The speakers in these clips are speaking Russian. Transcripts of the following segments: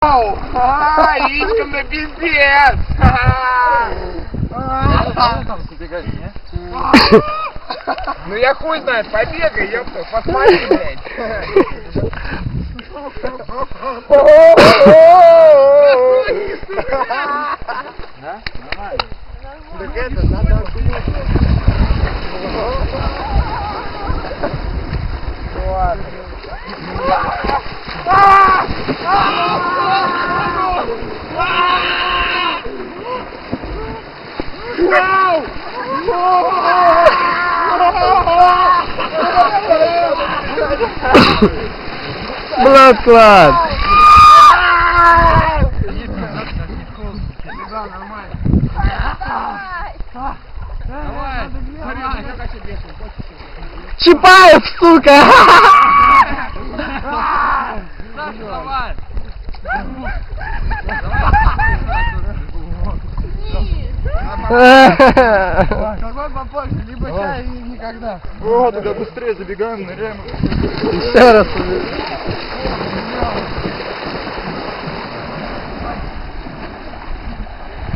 А, Річком на пиздец! Ну я хуй знает, побегай, ёпта, посмотри, блядь. Так это, надо Влад, клад! Чапаев, сука! Какой попозже, либо чай и никогда. О, тогда быстрее забегаем, ныряем. Еще раз. И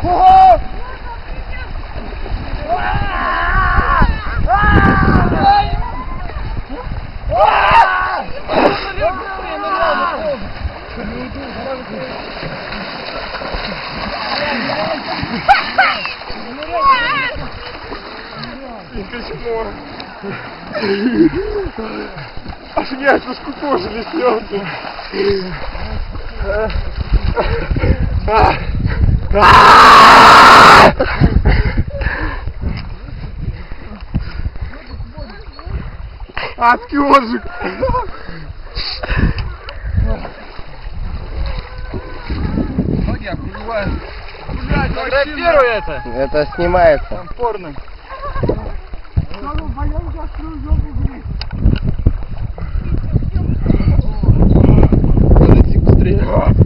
письмо. Аж яйца скукожились, ёпта. Адский отжиг. Ноги охуевают. Фотографируй это. Это снимается. Там порно. Só não vai gastar o jogo bonito. que 5 estrelas.